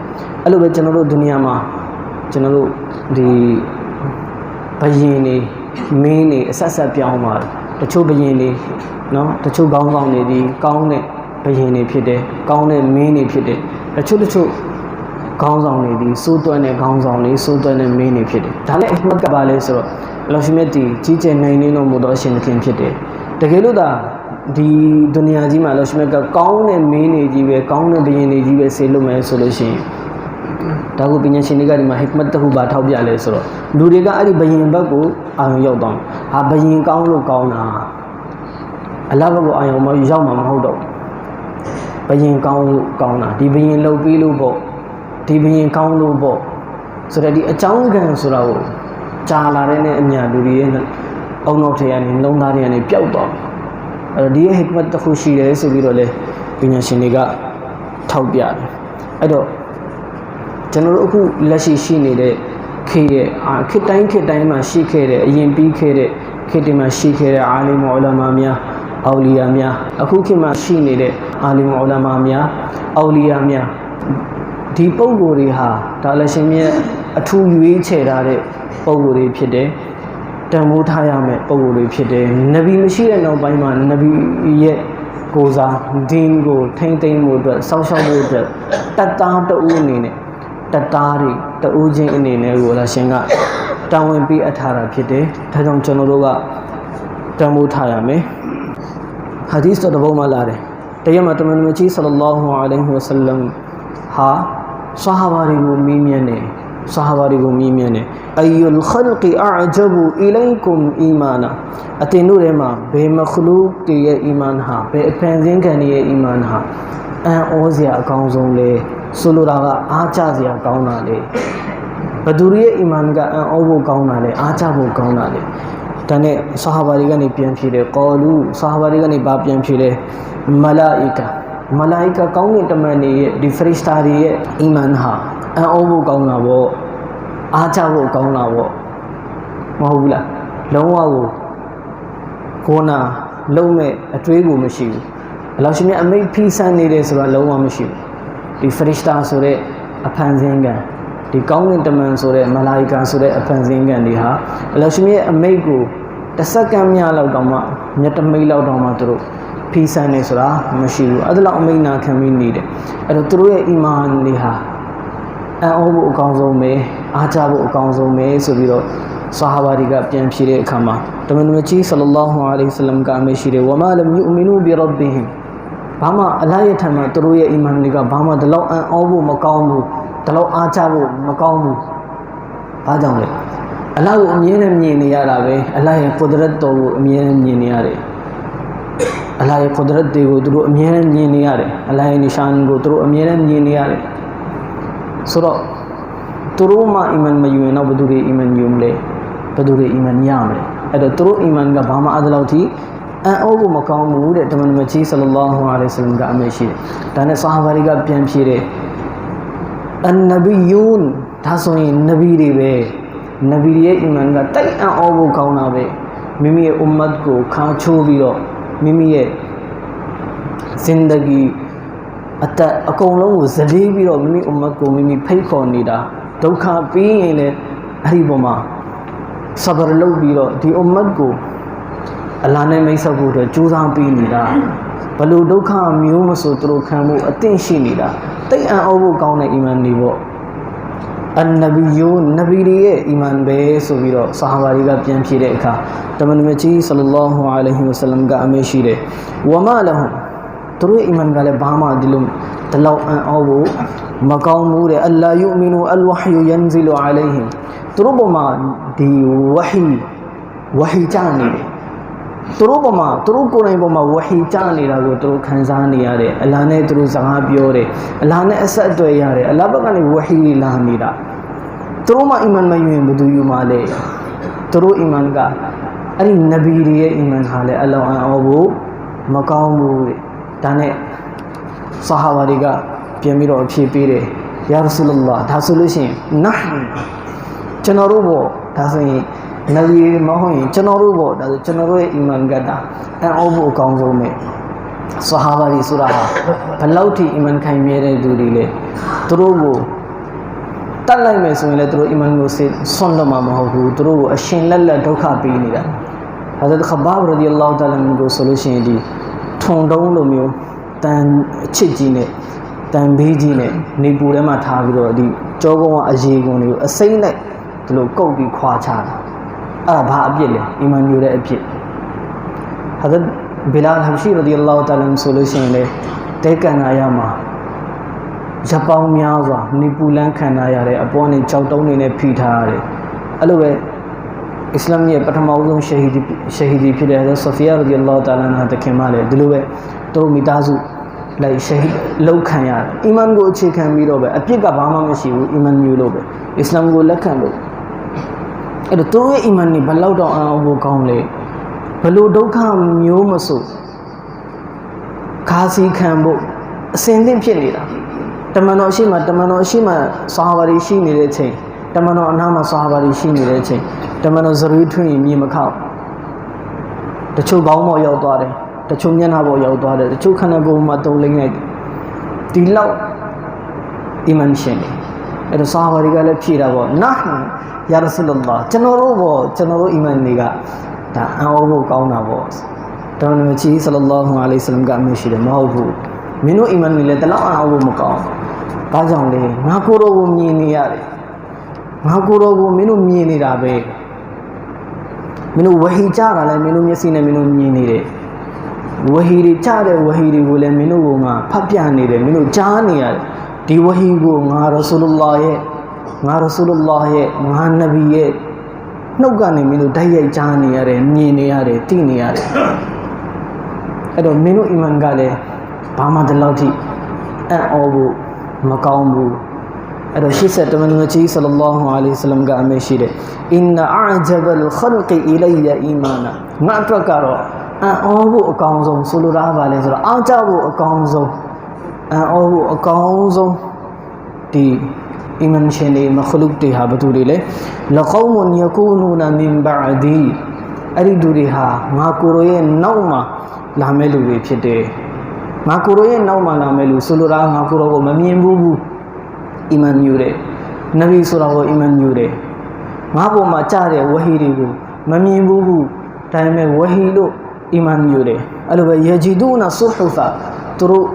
အဲ့လိုပဲကျွန်တော်တို့ဒုနီယာမှာကျွန်တော်တို့ဒီဘယင်နေမင်းနေအဆက်ဆက်ပြောင်းသွားတယ်တချို့ဘယင်နေနော်တချို့ခေါင်းဆောင်နေဒီကောင်းတဲ့ဘယင်နေဖြစ်တယ်ကောင်းတဲ့မင်းနေဖြစ်တယ်တချို့တချို့ခေါင်းဆောင်နေဒီစိုးသွမ်းတဲ့ခေါင်းဆောင်နေစိုးသွမ်းတဲ့မင်းနေဖြစ်တယ်ဒါလည်းအမှတ်ကပါလဲဆိုတော့အလောရှင်မြတ်တီကြီးကျယ်နိုင်နေလို့မို့တော့အရှင်သခင်ဖြစ်တယ် တကယ်လို့သာဒီဒုနီယာကြီးမှာအလောရှင်မြတ်ကကောင်းတဲ့မင်းနေကြီးပဲကောင်းတဲ့ဘယင်နေကြီးပဲဆေးလို့မယ်ဆိုလို့ရှိရင်ဒါကိုပညာရှင်တွေကဒီမှာဟိကမတ်တခုပါထောက်ပြလဲဆိုတော့လူတွေကအဲ့ဒီဘယင်ဘက်ကိုအာရုံရောက်သွားဟာဘယင်ကောင်းလို့ကောင်းတာအလဘက်ကိုအာရုံမရောက်မှာမဟုတ်တော့ဘယင်ကောင်းလို့ကောင်းတာဒီဘယင်လှုပ်ပြီးလို့ပေါ့ဒီဘရင်ကောင်းလို့ပေါ့ဆိုတော့ဒီအကြောင်းကံဆိုတာကိုကြာလာတဲ့နဲ့အညာလူတွေရဲ့ အုံနောက်ထဲကနေနှလုံးသားတွေကနေပျောက်သွားအဲ့တော့ဒီရဲ့ဟစ်မတ်တစ်ခုရှိတယ်ဆိုပြီးတော့လေပညာရှင်တွေကထောက်ပြတယ်အဲ့တော့ကျွန်တော်တို့အခုလက်ရှိရှိနေတဲ့ခေတ်ရဲ့ခေတ်တိုင်းခေတ်တိုင်းမှာရှိခဲ့တဲ့အရင်ပြီးခဲ့တဲ့ခေတ်တွေမှာရှိခဲ့တဲ့အာလီမောလမာများအောလီယာများအခုခေတ်မှာရှိနေတဲ့အာလီမောလမာများအောလီယာများဒီပုံကိုယ်တွေဟာဒါလည်းရှင်မြတ်အထူးရွေးချယ်ထားတဲ့ပုံကိုယ်တွေဖြစ်တယ် တန်ဖိုးထားရမယ့်ပုံကိုယ်တွေဖြစ်တယ်နဗီမရှိတဲ့နောက်ပိုင်းမှာနဗီရဲ့ကိုစားဒင်းကိုထိမ့်သိမ့်မှုအတွက်စောင့်ရှောက်မှုအတွက်တတ်သားတဦးအနေနဲ့တတ်သားတွေတဦးချင်းအနေနဲ့ကိုလည်းရှင်ကတာဝန်ပေးအပ်ထားတာဖြစ်တယ်ဒါကြောင့်ကျွန်တော်တို့ကတန်ဖိုးထားရမယ်ဟာဒီစ်တော်တစ်ပုဒ်မှာလာတယ်တရားမှာတမန်တော်ကြီးဆလလောလဟူအလိုင်းဝဆလမ်ဟာဆဟာဘာတွေကိုမီးမြန်းတယ် ဆဟာဘာတွေကိုမီးမြန်းတယ်အယုလ်ခလ်ကီအဂျဘူအီလိုင်ကွမ်အီမာနာအတင်တို့ထဲမှာဘယ်မခလုတွေရဲ့အီမန်ဟာဘယ်အဖန်ဆင်းခံတွေရဲ့အီမန်ဟာအံ့ဩစရာအကောင်းဆုံးလဲဆိုလိုတာကအားကျစရာကောင်းတာလေဘသူရဲ့အီမန်ကအံ့ဩဖို့ကောင်းတာလေအားကျဖို့ကောင်းတာလေဒါနဲ့ဆဟာဘာတွေကနေပြန်ဖြေတယ်ကောလူဆဟာဘာတွေကနေဘာပြန်ဖြေလဲမလာအီကာမလာအီကာကောင်းကင်တမန်တွေရဲ့ဒီဖရစ်စတာတွေရဲ့အီမန်ဟာ အံ့ဩဖို့ကောင်းတာပေါ့အားကျဖို့ကောင်းတာပေါ့မဟုတ်ဘူးလားလုံးဝကိုခေါနာလုံးမဲ့အတွေးကိုမရှိဘူးအလောရှင်မြတ်အမိတ်ဖီးဆန်းနေတယ်ဆိုတာလုံးဝမရှိဘူးဒီဖရစ်စတာဆိုတဲ့အဖန်ဆင်းကံဒီဒီကောင်းကင်တမန်ဆိုတဲ့မလာအီကာဆိုတဲ့အဖန်ဆင်းကန်တွေဟာအလ္လာဟ်ရှင်ရဲ့အမိတ်ကိုတစ်စက္ကန့်မြလောက်တောင်မှမျက်တမိတ်လောက်တောင်မှသူတို့ဖီးဆန်းနေဆိုတာမရှိဘူးအဲ့ဒါလောက်အမိတ်နာခံပြီးနေတယ်အဲ့တော့သူတို့ရဲ့အီမန်တွေဟာ အံ့ဩဖို့အကောင်းဆုံးပဲအားကြဖို့အကောင်းဆုံးပဲဆိုပြီးတော့ဆာဟာဘာတွေကပြန်ဖြေတဲ့အခါမှာတမန်တော်ကြီးဆလ္လာလဟ်အလိုင်းဝဆလမ်ကအမရှိတယ်ဝမာလမ်ယူမီနူဘီရဘ်ဘီဟင်ဘာမှအလားရဲ့ထံမှာသူတို့ရဲ့အီမန်တွေကဘာမှဒီလောက်အံ့ဩဖို့မကောင်းဘူးဒီလောက်အားကြဖို့မကောင်းဘူးဘာကြောင့်လဲအလားကိုအမြဲတမ်းမြင်နေရတာပဲအလားရဲ့ကုဒရတ်တော်ကိုအမြဲတမ်းမြင်နေရတယ်အလားရဲ့ကုဒရတ်တွေကိုသူတို့အမြဲတမ်းမြင်နေရတယ်အလားရဲ့နိရှန်ကိုသူတို့အမြဲတမ်းမြင်နေရတယ် ဆိုတော့သူတို့မှအီမန်မယူရင်တော့ဘယ်သူတွေအီမန်ယူမလဲဘယ်သူတွေအီမန်ရမလဲအဲ့တော့သူတို့အီမန်ကဘာမှအဲ့ဒါလောက်ထိအန်အိုးကိုမကောင်းဘူးတဲ့တမန်တော်ကြီးဆလ္လာလဟ်အလိုင်းဝဆလမ်ကအမေရှိတယ်ဒါနဲ့ဆာဟာဘာတွေကပြန်ဖြေတယ်အန်နဘီယူန်ဒါဆိုရင်နဗီတွေပဲနဗီတွေရဲ့အီမန်ကတိုက်အံ့ဩဖို့ကောင်းတာပဲမိမိရဲ့အွမ်မတ်ကိုခါချိုးပြီးတော့မိမိရဲ့ဇင်ဒဂီ အသက်အကုန်လုံးကိုဇလေးပြီးတော့မိမိအွမ်မတ်ကိုမိမိဖိတ်ခေါ်နေတာဒုက္ခပြီးရင်လည်းအဲ့ဒီပုံမှာဆဘရလုပ်ပြီးတော့ဒီအွမ်မတ်ကိုအလာနဲ့မိတ်ဆက်ဖို့အတွက်ကြိုးစားပေးနေတာဘလို့ဒုက္ခမျိုးမဆိုသူတို့ခံဖို့အသင့်ရှိနေတာတိတ်အံ့ဩဖို့ကောင်းတဲ့အီမန်တွေပေါ့အန်နဘီယိုနဗီတွေရဲ့အီမန်ပဲဆိုပြီးတော့ဆာဟာဘာတွေကပြန်ဖြေတဲ့အခါတမန်တော်ကြီးဆလ္လာလဟ်အလိုင်းဝဆလမ်ကအမေရှိတယ်ဝမာလဟမ် သူတို့အီမန်ကလည်းဘာမှဒီလိုဒီလောက်အံ့ဩဖို့မကောင်းဘူးတဲ့အလ္လာယူမီနူအလ်ဝဟ်ယူယန်ဇီလူအလိုင်ဟင်သူတို့ပေါ်မှာဒီဝဟီဝဟီချနေတယ်သူတို့ပေါ်မှာသူတို့ကိုယ်တိုင်ပေါ်မှာဝဟီချနေတာကိုသူတို့ခံစားနေရတယ်အလာနဲ့သူတို့စကားပြောတယ်အလာနဲ့အဆက်အသွယ်ရတယ်အလာဘက်ကနေဝဟီလာနေတာသူတို့မှအီမန်မယူရင်ဘယ်သူယူမှာလဲသူတို့အီမန်ကအဲ့ဒီနဗီတွေရဲ့အီမန်ဟာလည်းအလောင်းအံ့ဩဖို့မကောင်းဘူးတဲ့ ဒါနဲ့ဆာဟာဘာတွေကပြန်ပြီးတော့အဖြေပေးတယ်ယာရဆူလလာဒါဆိုလို့ရှိရင်နာကျွန်တော်တို့ပေါ့ဒါဆိုရင်နဗီမဟုတ်ရင်ကျွန်တော်တို့ပေါ့ဒါဆိုကျွန်တော်တို့ရဲ့အီမန်ကတာအံ့ဩဖို့အကောင်းဆုံးပဲဆာဟာဘာတွေဆိုတာဟာဘလောက်ထိအီမန်ခိုင်မြဲတဲ့သူတွေလဲသူတို့ကိုတတ်လိုက်မယ်ဆိုရင်လည်းသူတို့အီမန်ကိုစိတ်ဆွန့်လွတ်မှာမဟုတ်ဘူးသူတို့ကိုအရှင်လက်လက်ဒုက္ခပေးနေတာဟာဇတ်ခဘာဘ်ရဒီအ လ္လာဟ်တာလာကိုဆိုလို့ရှိရင်ဒီထုံတုံးလိုမျိုးတန်အချစ်ကြီးနဲ့တန်ဘေးကြီးနဲ့နေပူထဲမှာထားပြီးတော့ဒီကြောကုန်းကအရေးကုန်းတွေကိုအစိမ့်လိုက်ဒီလိုကုတ်ပြီးခွာချတာအဲ့ဒါဘာအပြစ်လဲအီမန်မျိုးတဲ့အပြစ်ဟာဇတ်ဘီလာဟမ်ရှိရဒီအလ္လာဟ်တာလာဆိုလို့ရှိရင်လေတဲကန်နာရမှာရပောင်းများစွာနေပူလန်းခံရတဲ့အပေါ်နဲ့ကြောက်တုံးနေနဲ့ဖိထားရတယ်အဲ့လိုပဲ အစ္စလာမ်ရဲ့ပထမဆုံးရှဟီဒီရှဟီဒီဖြစ်တဲ့ဆဖီယာရဒီအလ္လာဟ်တာလာနာတခင်မလည်းဒီလိုပဲသူတို့မိသားစုလိုက်ရှဟီလောက်ခံရတယ်အီမန်ကိုအခြေခံပြီးတော့ပဲအပြစ်ကဘာမှမရှိဘူးအီမန်မျိုးလို့ပဲအစ္စလာမ်ကိုလက်ခံလို့အဲ့တော့သူတို့ရဲ့အီမန်นี่ဘယ်လောက်တော့အောင်ဖို့ကောင်းလဲဘလို့ဒုက္ခမျိုးမဆိုခါစီခံဖို့အစင်သင့်ဖြစ်နေတာတမန်တော်ရှိမှတမန်တော်ရှိမှဆာဟာဘာတွေရှိနေတဲ့ချိန်တမန်တော်အနားမှာဆာဟာဘာတွေရှိနေတဲ့ချိန် တမန်တော်ဇရွေးထွင်းရင်မြေမခောက်တချို့ခေါင်းပေါ်ရောက်သွားတယ်တချို့မျက်နှာပေါ်ရောက်သွားတယ်တချို့ခန္ဓာကိုယ်မှာတုံလိမ့်လိုက်ဒီလောက်အီမန်ရှင်တယ်အဲ့တော့ဆာဟာဘာတွေကလည်းဖြည့်တာပေါ့နာယာရဆူလလာကျွန်တော်တို့ပေါ့ကျွန်တော်တို့အီမန်တွေကဒါအံ့ဩဖို့ကောင်းတာပေါ့တော်နမချီဆလလောဟူအလိဆလမ်ကအမရှိတယ်မဟုတ်ဘူးမင်းတို့အီမန်တွေလည်းတလောက်အံ့ဩဖို့မကောင်းဘာကြောင့်လဲငါကိုယ်တော်ကိုမြင်နေရတယ်ငါကိုယ်တော်ကိုမင်းတို့မြင်နေတာပဲ မင်းတို့ဝဟီကြတာလည်းမင်းတို့မျက်စိနဲ့မင်းတို့မြင်နေတယ်ဝဟီတွေကြတဲ့ဝဟီတွေကိုလည်းမင်းတို့ကငါဖတ်ပြနေတယ်မင်းတို့ကြားနေရတယ်ဒီဝဟီကိုငါရဆူလုလာရဲ့ငါရဆူလုလာရဲ့ငါနဗီရဲ့နှုတ်ကနေမင်းတို့ဓာတ်ရိုက်ကြားနေရတယ်မြင်နေရတယ်သိနေရတယ်အဲ့တော့မင်းတို့အီမန်ကလည်းဘာမှဒီလောက်ထိအံ့ဩဖို့မကောင်းဘူး အဲ့တော့ရှေ့ဆက်တမန်တော်ကြီးဆလလောဟူအလိဟ်ဆလမ်ကအမေရှိတယ်အင်နာအဂျဘလ်ခလ်ကီအီလိုင်ယာအီမာနာငါအတွက်ကတော့အံ့ဩဖို့အကောင်းဆုံးဆိုလိုတာပါလေဆိုတော့အားကြဖို့အကောင်းဆုံးအံ့ဩဖို့အကောင်းဆုံးဒီအီမန်ရှင်တွေမခလုတ်တွေဟာဘသူတွေလဲလကောမွန်ယကူနူနာမင်ဘာဒီအဲ့ဒီသူတွေဟာငါကိုရိုရဲ့နောက်မှာလာမဲ့လူတွေဖြစ်တယ်ငါကိုရိုရဲ့နောက်မှာလာမဲ့လူဆိုလိုတာငါကိုရိုကိုမမြင်ဘူးဘူး အီမန်ယူတယ်နဗီဆိုတာကိုအီမန်ယူတယ်ငါပေါ်မှာကြားတဲ့ဝဟီတွေကိုမမြင်ဘူးဘူးဒါပေမဲ့ဝဟီလို့အီမန်ယူတယ်အဲ့လိုပဲယဂျီဒူနာဆူဟူဖာသူတို့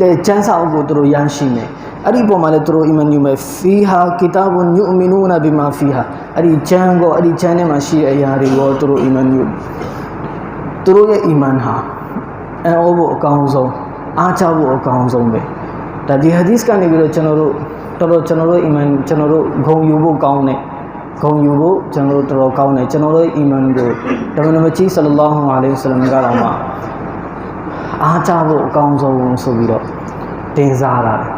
လေကျမ်းစာအုပ်ကိုသူတို့ရရှိမယ်အဲ့ဒီပုံမှာလည်းသူတို့အီမန်ယူမယ်ဖီဟာကီတာဘွန်ယူမီနူနာဘီမာဖီဟာအဲ့ဒီကျမ်းကိုအဲ့ဒီကျမ်းထဲမှာရှိတဲ့အရာတွေကိုသူတို့အီမန်ယူသူတို့ရဲ့အီမန်ဟာအန်အိုးဖို့အကောင်းဆုံးအားချဖို့အကောင်းဆုံးပဲ ဒါဒီဟာဒီစ်ကနေပြီးတော့ကျွန်တော်တို့တော်တော်ကျွန်တော်တို့အီမန်ကျွန်တော်တို့ဂုံယူဖို့ကောင်းတယ်ဂုံယူဖို့ကျွန်တော်တို့တော်တော်ကောင်းတယ်ကျွန်တော်တို့အီမန်ကိုတမန်တော်ကြီးဆလလောဟ်အလိုင်းဝဆလမ်ကတော့မှအားချဖို့အကောင်းဆုံးဆိုပြီးတော့တင်စားတာတယ်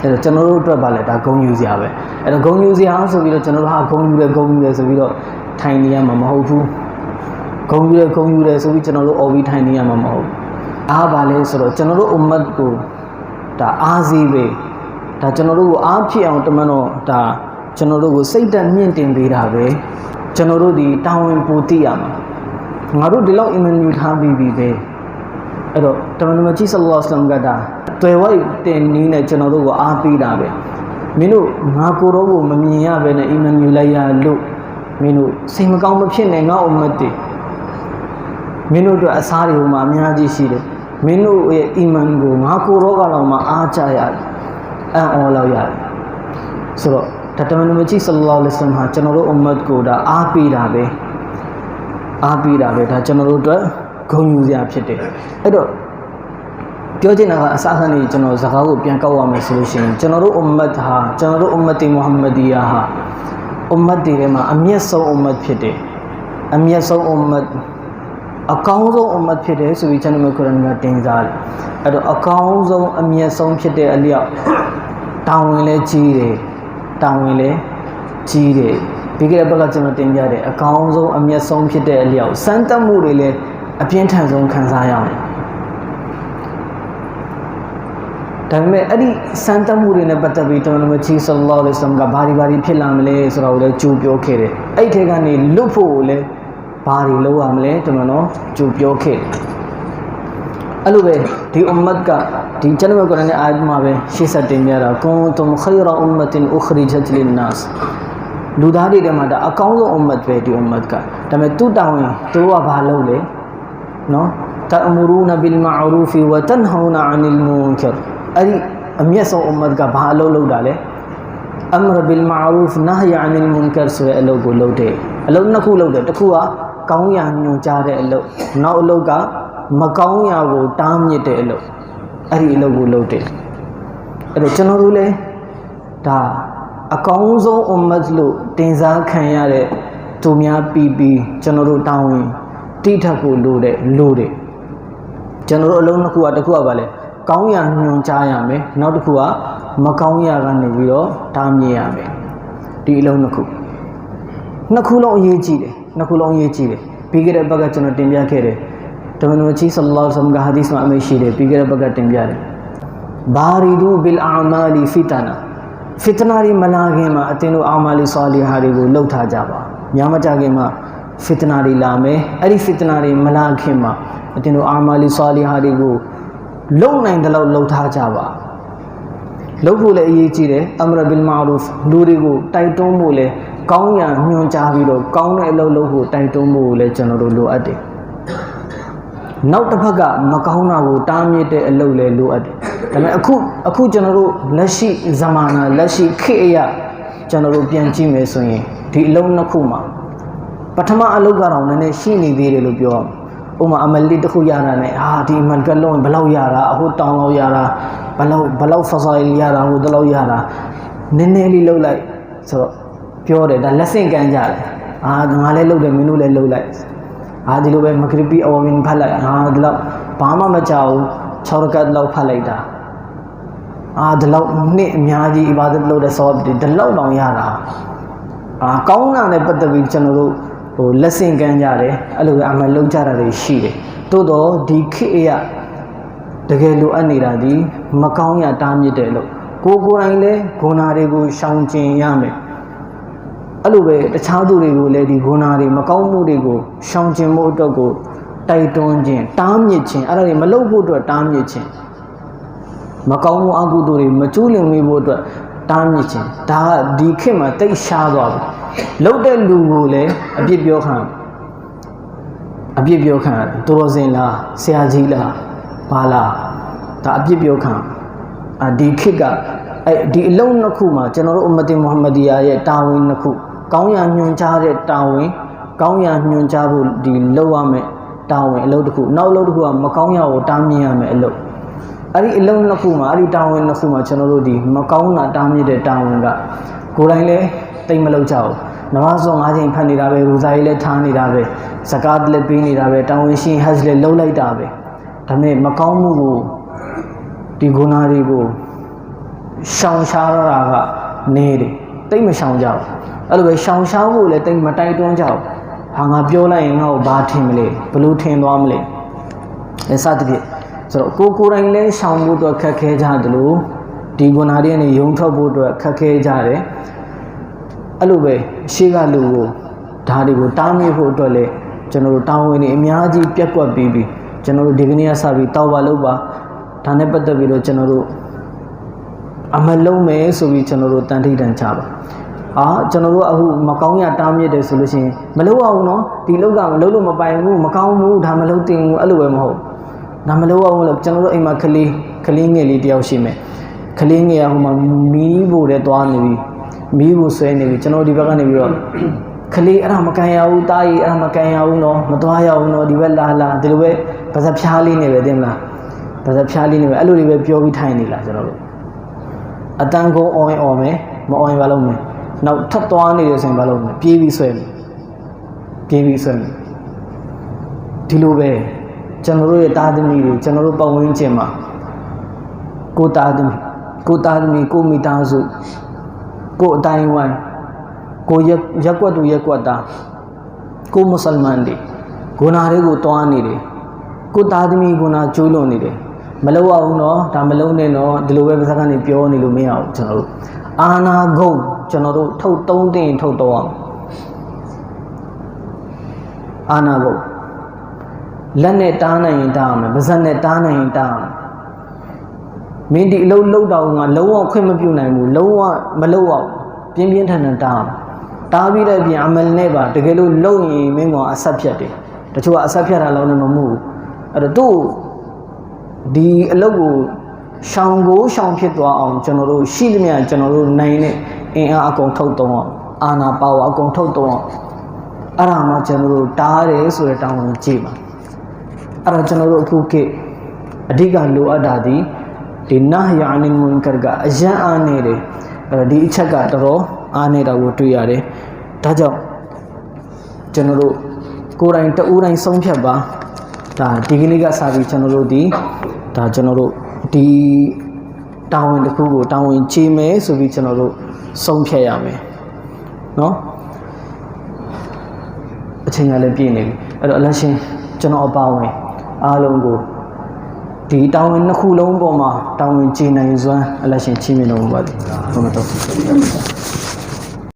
အဲ့တော့ကျွန်တော်တို့အတွက်ပါလဲဒါဂုံယူစရာပဲအဲ့တော့ဂုံယူစရာဆိုပြီးတော့ကျွန်တော်တို့ဟာဂုံယူတယ်ဂုံယူတယ်ဆိုပြီးတော့ထိုင်နေရမှာမဟုတ်ဘူးဂုံယူတယ်ဂုံယူတယ်ဆိုပြီးကျွန်တော်တို့អော်ပြီးထိုင်နေရမှာမဟုတ်ဘူးအားပါလဲဆိုတော့ကျွန်တော်တို့အွမ်မတ်ကို ဒါအားစီးပဲဒါကျွန်တော်တို့ကိုအားဖြစ်အောင်တမန်တော်ဒါကျွန်တော်တို့ကိုစိတ်တက်မြင့်တင်ပေးတာပဲကျွန်တော်တို့ဒီတာဝန်ပူတည်ရမှာငါတို့ဒီလောက်အင်မန်ယူထားပြီးပြီပဲအဲ့တော့တမန်တော်ကြီးဆလ္လာလဟ်အလัยဟိဝါစလမ်ကဒါတွေ့ဝိုက်တင်နီးနဲ့ကျွန်တော်တို့ကိုအားပေးတာပဲမင်းတို့ငါကိုယ်တော်ကိုမမြင်ရဘဲနဲ့အီမန်ယူလိုက်ရလို့မင်းတို့စိတ်မကောင်းမဖြစ်နဲ့ငါအုံမတ်တွေမင်းတို့အတွက်အစားတွေဟိုမှာအများကြီးရှိတယ် မင်းတို့ရဲ့အီမန်ကိုငါကိုယ်တော်ကတော့မှအားကြရတယ်အံ့ဩလောက်ရတယ်ဆိုတော့ဒါတမန်တော်ကြီးဆလ္လာလဟ်အလัยဟိဝါစလမ်ဟာကျွန်တော်တို့အုံမတ်ကိုဒါအားပေးတာပဲအားပေးတာပဲဒါကျွန်တော်တို့အတွက်ဂုဏ်ယူစရာဖြစ်တယ်အဲ့တော့ပြောချင်တာကအစအစနေကျွန်တော်စကားကိုပြန်ကောက်ရမယ်ဆိုလို့ရှိရင်ကျွန်တော်တို့အွမ်မတ်ဟာကျွန်တော်တို့အွမ်မတ်တီမုဟမ္မဒီယာဟာအွမ်မတ်တွေထဲမှာအမျက်ဆုံးအွမ်မတ်ဖြစ်တယ်အမျက်ဆုံးအွမ်မတ် အကောင်းဆုံးအွမ်မတ်ဖြစ်တယ်ဆိုပြီးကျွန်တော်ကုရ်အာန်ကတင်စားတယ်အဲ့တော့အကောင်းဆုံးအမျက်ဆုံးဖြစ်တဲ့အလျောက်တာဝန်လည်းကြီးတယ်တာဝန်လည်းကြီးတယ်ဒီကရဘက်ကကျွန်တော်တင်ပြတယ်အကောင်းဆုံးအမျက်ဆုံးဖြစ်တဲ့အလျောက်စမ်းတက်မှုတွေလည်းအပြင်းထန်ဆုံးခံစားရအောင်ဒါပေမဲ့အဲ့ဒီစမ်းတက်မှုတွေနဲ့ပတ်သက်ပြီးတော်တော်မချီဆလ္လာလဟ်အလိုင်းဝါဆလမ်ကဘာဒီဘာဒီဖြစ်လာမလဲဆိုတာကိုလည်းကြိုးပြောခဲ့တယ်အဲ့ဒီထဲကနေလွတ်ဖို့ကိုလည်း ဘာတွေလုပ်ရမလဲတော်တော်ကြိုးပြောခဲ့တယ်အဲ့လိုပဲဒီအွမ်မတ်ကဒီကျွန်တော်ကလည်းအာယတ်မှာပဲရှေ့ဆက်တင်ပြတာကွန်တုမ်ခိုင်ရာအွမ်မတင်ဥခရီဂျတ်လင်နတ်လူသားတွေထဲမှာဒါအကောင်းဆုံးအွမ်မတ်ပဲဒီအွမ်မတ်ကဒါပေမဲ့သူ့တောင်းရင်သူကဘာလုပ်လဲနော်တအမရူနဘီလ်မာရူဖီဝတန်ဟောနာအနီလ်မွန်ကာအဲ့ဒီအမျက်ဆုံးအွမ်မတ်ကဘာအလုပ်လုပ်တာလဲအမရဘီလ်မာရူဖ်နဟယအနီလ်မွန်ကာဆိုတဲ့အလုပ်ကိုလုပ်တယ်အလုပ်နှစ်ခုလုပ်တယ်တစ်ခုက ကောင်းရာညွှန်ကြားတဲ့အလုပ်နောက်အလုပ်ကမကောင်းရာကိုတားမြစ်တဲ့အလုပ်အဲ့ဒီအလုပ်ကိုလုပ်တယ်အဲ့တော့ကျွန်တော်တို့လည်းဒါအကောင်းဆုံးအွမ်မတ်လို့တင်စားခံရတဲ့သူများပြီးပြီးကျွန်တော်တို့တောင်းဝင်တိထက်ကိုလိုတဲ့လိုတယ်ကျွန်တော်တို့အလုံးနှစ်ခုကတစ်ခုကပါလဲကောင်းရာညွှန်ကြားရမယ်နောက်တစ်ခုကမကောင်းရာကနေပြီးတော့တားမြစ်ရမယ်ဒီအလုံးနှစ်ခုနှစ်ခုလုံးအရေးကြီးတယ် နှစ်ခုလုံးအရေးကြီးတယ်ပြီးခဲ့တဲ့ဘက်ကကျွန်တော်တင်ပြခဲ့တယ်တမန်တော်ကြီးဆလ္လာလဟ်အလัยဟိဝါစလမ်ကဟာဒီသ်မှာအမေရှိတယ်ပြီးခဲ့တဲ့ဘက်ကတင်ပြတယ်ဘာရီဒူဘီလ်အာမာလီဖီတနာဖစ်တနာတွေမလာခင်မှာအတင်းတို့အာမာလီဆာလီဟာတွေကိုလှုပ်ထားကြပါများမကြခင်မှာဖစ်တနာတွေလာမယ်အဲ့ဒီဖစ်တနာတွေမလာခင်မှာအတင်းတို့အာမာလီဆာလီဟာတွေကိုလုံနိုင်တဲ့လောက်လှုပ်ထားကြပါလှုပ်ဖို့လည်းအရေးကြီးတယ်အမရဘီလ်မာရူဖ်လူတွေကိုတိုက်တွန်းဖို့လည်း ကောင်းရန်ညွှန်ကြားပြီးတော့ကောင်းတဲ့အလုပ်လုပ်ဖို့တိုက်တွန်းဖို့လည်းကျွန်တော်တို့လိုအပ်တယ်နောက်တစ်ဖက်ကမကောင်းတာကိုတားမြစ်တဲ့အလုပ်လည်းလိုအပ်တယ်ဒါပေမဲ့အခုအခုကျွန်တော်တို့လက်ရှိဇမာနာလက်ရှိခေတ်အရာကျွန်တော်တို့ပြန်ကြည့်မယ်ဆိုရင်ဒီအလုံးနှစ်ခုမှာပထမအလုပ်ကတော့နည်းနည်းရှိနေသေးတယ်လို့ပြောရမှာဥမာအမလီတစ်ခုရတာနဲ့ဟာဒီအမန်ကလုံးဘယ်လောက်ရတာအခုတောင်းလောက်ရတာဘယ်လောက်ဘယ်လောက်ဖဆာလီရတာဟိုတလောက်ရတာနည်းနည်းလေးလှုပ်လိုက်ဆိုတော့ ပြောတယ်ဒါလက်ဆင့်ကမ်းကြတယ်အာငါလည်းလှုပ်တယ်မင်းတို့လည်းလှုပ်လိုက်အာဒီလိုပဲမဂရဘီအဝမင်ဖတ်လိုက်အာဒီလောက်ဘာမှမကြောက်6ရကတ်လောက်ဖတ်လိုက်တာအာဒီလောက်နှစ်အများကြီးအဘာဒတ်လုပ်တဲ့ဆော့ဒီလောက်တောင်ရတာအာကောင်းတာနဲ့ပတ်သက်ပြီးကျွန်တော်တို့ဟိုလက်ဆင့်ကမ်းကြတယ်အဲ့လိုပဲအမှန်လုံးကြတာတွေရှိတယ်တိုးတော့ဒီခေတ်အရာတကယ်လိုအပ်နေတာဒီမကောင်းရတားမြစ်တယ်လို့ကိုကိုယ်တိုင်လဲဂုဏတွေကိုရှောင်ကျင်ရမယ် အဲ့လိုပဲတခြားသူတွေကိုလည်းဒီဂုဏတွေမကောင်းမှုတွေကိုရှောင်ကျင်မှုအတွက်ကိုတိုက်တွန်းခြင်းတားမြစ်ခြင်းအဲ့ဒါတွေမလုပ်ဖို့အတွက်တားမြစ်ခြင်းမကောင်းမှုအကုသိုလ်တွေမကျူးလွန်မိဖို့အတွက်တားမြစ်ခြင်းဒါကဒီခေတ်မှာတိတ်ရှားသွားပြီလှုပ်တဲ့လူကိုလည်းအပြစ်ပြောခံအပြစ်ပြောခံသူတော်စင်လားဆရာကြီးလားဘာလားဒါအပြစ်ပြောခံအာဒီခေတ်ကအဲ့ဒီအလုံးနှစ်ခုမှာကျွန်တော်တို့အမ္မတင်မုဟမ္မဒီယာရဲ့တာဝန်နှစ်ခု ကောင်းရာညွှန်ကြားတဲ့တာဝန်ကောင်းရာညွှန်ကြားဖို့ဒီလောက်ရမယ်တာဝန်အလုပ်တစ်ခုနောက်အလုပ်တစ်ခုကမကောင်းရာကိုတားမြင်ရမယ်အလုပ်အဲ့ဒီအလုံးနှစ်ခုမှာအဲ့ဒီတာဝန်နှစ်ခုမှာကျွန်တော်တို့ဒီမကောင်းတာတားမြစ်တဲ့တာဝန်ကကိုယ်တိုင်လည်းတိတ်မလုပ်ကြဘူးနမဇွန်၅ချိန်ဖတ်နေတာပဲရူဇာကြီးလည်းထားနေတာပဲဇကာတ်လည်းပေးနေတာပဲတာဝန်ရှိဟတ်လည်းလှုပ်လိုက်တာပဲဒါပေမဲ့မကောင်းမှုကိုဒီဂုဏတွေကိုရှောင်ရှားရတာကနေတယ်တိတ်မရှောင်ကြဘူး အဲ့လိုပဲရှောင်ရှားဖို့လည်းတိတ်မတိုက်တွန်းကြဘူးဟာငါပြောလိုက်ရင်ငါ့ကိုဘာထင်မလဲဘလို့ထင်သွားမလဲအဲစသဖြင့်ဆိုတော့ကိုကိုယ်တိုင်လည်းရှောင်ဖို့အတွက်ခက်ခဲကြတယ်လို့ဒီဂုဏတွေနဲ့ယုံထွက်ဖို့အတွက်ခက်ခဲကြတယ်အဲ့လိုပဲရှေ့ကလူကိုဒါတွေကိုတားမြစ်ဖို့အတွက်လည်းကျွန်တော်တို့တောင်းဝင်နေအများကြီးပြက်ကွက်ပြီးပြီးကျွန်တော်တို့ဒီကနေ့ကစပြီးတောက်ပါလို့ပါဒါနဲ့ပတ်သက်ပြီးတော့ကျွန်တော်တို့အမလုံးမယ်ဆိုပြီးကျွန်တော်တို့တန်ထိတ်တန်ချပါ အာကျွန်တော်တို့အခုမကောင်းရတားမြစ်တယ်ဆိုလို့ရှိရင်မလုပ်အောင်နော်ဒီလောက်ကမလုပ်လို့မပိုင်ဘူးမကောင်းဘူးဒါမလုပ်တင်ဘူးအဲ့လိုပဲမဟုတ်ဒါမလုပ်အောင်လို့ကျွန်တော်တို့အိမ်မှာကလေးကလေးငယ်လေးတယောက်ရှိမယ်ကလေးငယ်ကဟိုမှာမီးဖို့တဲ့သွားနေပြီမီးဖို့ဆွဲနေပြီကျွန်တော်ဒီဘက်ကနေပြီးတော့ကလေးအဲ့ဒါမကန်ရဘူးတားကြီးအဲ့ဒါမကန်ရဘူးနော်မသွားရဘူးနော်ဒီဘက်လာလာဒီလိုပဲပါဇက်ဖျားလေးနေပဲတင်မလားပါဇက်ဖျားလေးနေပဲအဲ့လိုတွေပဲပြောပြီးထိုင်နေလားကျွန်တော်တို့အတန်ကုန်အော်ရင်အော်မယ်မအော်ရင်ဘာလုပ်မလဲ နောက်ထပ်သွားနေရဆိုရင်ဘာလုပ်မလဲပြေးပြီးဆွဲမယ်ပြေးပြီးဆွဲမယ်ဒီလိုပဲကျွန်တော်တို့ရဲ့တာသမီတွေကျွန်တော်တို့ပတ်ဝန်းကျင်မှာကိုတာသမီကိုတာသမီကိုမိသားစုကိုအတိုင်းဝိုင်းကိုရက်ရက်ကွက်သူရက်ကွက်သားကိုမွတ်စလမန်တွေကိုနာတွေကိုတွားနေတယ်ကိုတာသမီကိုနာကျိုးလွန်နေတယ်မလောက်အောင်နော်ဒါမလုံးနဲ့နော်ဒီလိုပဲပါစကနေပြောနေလို့မရအောင်ကျွန်တော်တို့ အာနာဂုံကျွန်တော်တို့ထုတ်သုံးတင်ထုတ်တော့အောင်အာနာဂုံလက်နဲ့တားနိုင်ရင်တားမယ်ပါဇက်နဲ့တားနိုင်ရင်တားမယ်မင်းဒီအလုံးလုံးတော့ငါလုံးဝခွင့်မပြုနိုင်ဘူးလုံးဝမလုံးအောင်ပြင်းပြင်းထန်ထန်တားမယ်တားပြီးတဲ့ပြင်အမလနဲ့ပါတကယ်လို့လုံရင်မင်းကအဆက်ဖြတ်တယ်တချို့ကအဆက်ဖြတ်တာလုံးနဲ့မမှုဘူးအဲ့တော့သူ့ဒီအလုပ်ကို ရှောင်ကိုရှောင်ဖြစ်သွားအောင်ကျွန်တော်တို့ရှိသမျှကျွန်တော်တို့နိုင်တဲ့အင်အားအကုန်ထုတ်သုံးအောင်အာနာပါဝါအကုန်ထုတ်သုံးအောင်အဲ့ဒါမှကျွန်တော်တို့တားတယ်ဆိုတဲ့တောင်းဝန်ကြည့်ပါအဲ့ဒါကျွန်တော်တို့အခုခေတ်အဓိကလိုအပ်တာဒီဒီနာယာနိမွန်ကာကအယံအားနေတယ်အဲ့တော့ဒီအချက်ကတော်တော်အားနေတာကိုတွေ့ရတယ်ဒါကြောင့်ကျွန်တော်တို့ကိုယ်တိုင်တဦးတိုင်းဆုံးဖြတ်ပါဒါဒီကနေ့ကစပြီးကျွန်တော်တို့ဒီဒါကျွန်တော်တို့ ဒီတာဝန်တစ်ခုကိုတာဝန်ချေမယ်ဆိုပြီးကျွန်တော်တို့ဆုံးဖြတ်ရမယ်နော်အချိန်ကလည်းပြည့်နေပြီအဲ့တော့အလရှင်ကျွန်တော်အပါဝင်အားလုံးကိုဒီတာဝန်နှစ်ခုလုံးပေါ်မှာတာဝန်ချေနိုင်စွမ်းအလရှင်ချီးမြှင့်တော်မူပါသည်ဘုရားတော်